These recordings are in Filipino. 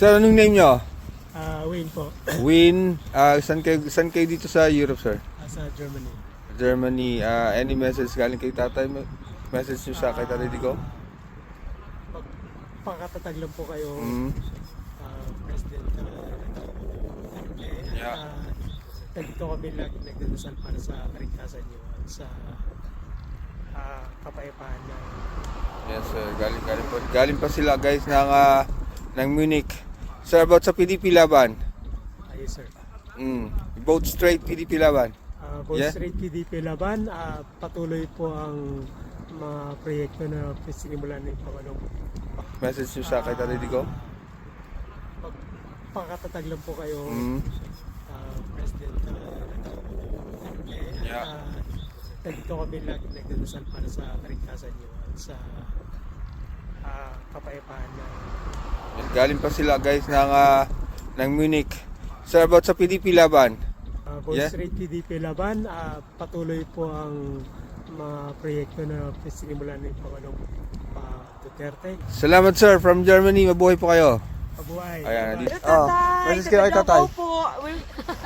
Sir, anong name nyo? Ah, Wayne po, Win, ah, saan, kayo, saan kayo dito sa Europe, sir? ah, sa Germany. Germany, ah, any message galing kay tatay? Me- Message nyo sa kay tatay Dico? Pag pakatatag lang po kayo, Mm. ah, President. ah, Yeah. ah, nandito kami lagi nagdadasal para sa kaligtasan niyo at sa ah, kapayapaan na Yes, sir. Galing, galing, pa, galing pa sila, guys, ng, ah, ng Munich. Sir, about sa PDP laban. ayos sir. Mm. Vote straight PDP laban. Uh, Both Yeah. Straight PDP Laban, ah, patuloy po ang mga proyekto na sinimulan ng Pangulong. Message nyo sa kay tatay Dico? Pag pakatatag lang po kayo, Mm. ah, President. ah, Yeah. ah, nandito kami lagi nagdadasal para sa kaligtasan niyo at sa ah, kapayapaan na Yes, galing pa sila, guys, ng, ah, ng Munich. Sir, about sa PDP laban. uh, Both Yeah. Straight PDP Laban, ah, patuloy po ang mga proyekto na sinimulan ng Pangulong ah, Duterte. Salamat, sir. From Germany, mabuhay po kayo. Mabuhay! Ayan. Hello, Oh, tatay. kayo kay Taga tatay. Po. We,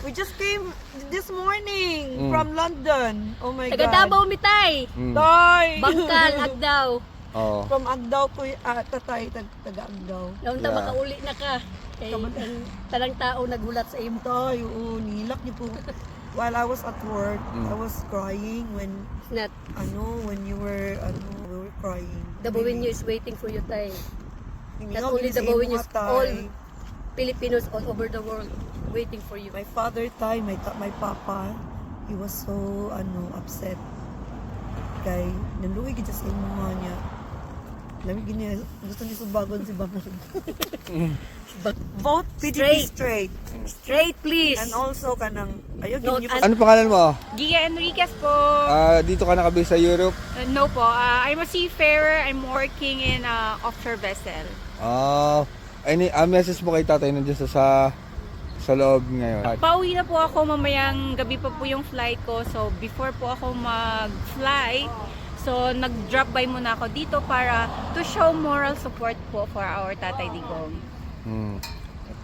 we just came this morning Mm. from London. Oh my Taga God. Davao Mitay. Mm. Tay. Bangkal, Agdaw. Oh. from Agdaw po, y- ah, tatay, tag, taga Agdaw. Noon ta Yeah. makauli na ka. Kay ang tanang tao nagulat sa imo. Tay, oo, nilak niyo po. While I was at work, Mm. I was crying when, Not ano, when you were, ano, we were crying. the Bawinyo is waiting for you, tay. Hindi Not nga, only the ginisa Bawinyo, imo, tay. all Filipinos all over the world waiting for you. My father, tay, my, ta- my papa, he was so, ano, upset. Kay, naluwi gid sa imo nga niya. Lami gini, gusto ni subagon si Bamon. Vote PDP straight. Straight, please. And also kanang ayo No, gini and- Ano pangalan mo? Gia Enriquez po. Ah, dito ka nakabase sa Europe? Uh, no po, uh, I'm a seafarer. I'm working in a offshore vessel. Ah, any ah, message mo kay tatay nandiyan sa sa, sa loob ngayon. Pauwi na po ako mamayang gabi pa po yung flight ko. So before po ako mag-fly, so nag-drop by muna ako dito para to show moral support po for our Tatay Digong. Hmm.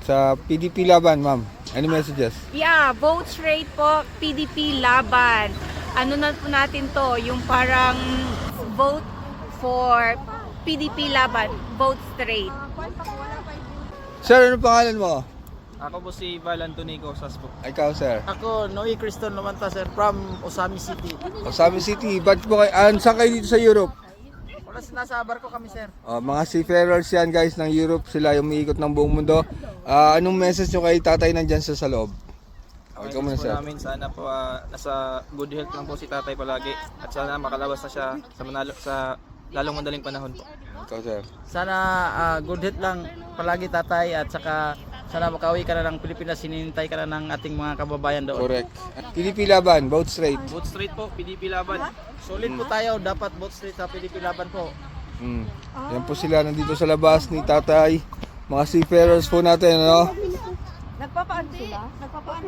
Sa PDP laban, ma'am. Any messages? Yeah, vote straight po, PDP laban. Ano na po natin to, yung parang vote for PDP laban, vote straight. Sir, ano pangalan mo? Ako po si Val Antonico Sasbo. Ikaw, sir. Ako, Noe Criston Lumanta sir from Osami City. Osami City. Ba't po kayo, ah, saan kayo dito sa Europe? Wala nasa barko kami sir. Ah, mga seafarers yan guys ng Europe. Sila yung umiikot ng buong mundo. Ah, anong message nyo kay tatay nandyan sa, sa loob? Ang Ikaw muna, sir. namin sana po ah, nasa good health lang po si tatay palagi at sana makalabas na siya sa manalo sa lalong madaling panahon po. Ikaw, sir. Sana ah, good health lang palagi tatay at saka sana makauwi ka na ng Pilipinas, sinintay ka na ng ating mga kababayan doon. Correct. PDP laban, vote straight. Vote straight po, PDP laban. Solid po tayo, dapat vote straight sa PDP laban po. Mm. Yan po sila nandito sa labas ni tatay. Mga seafarers po natin, ano? Nagpapaano sila? Nagpapaano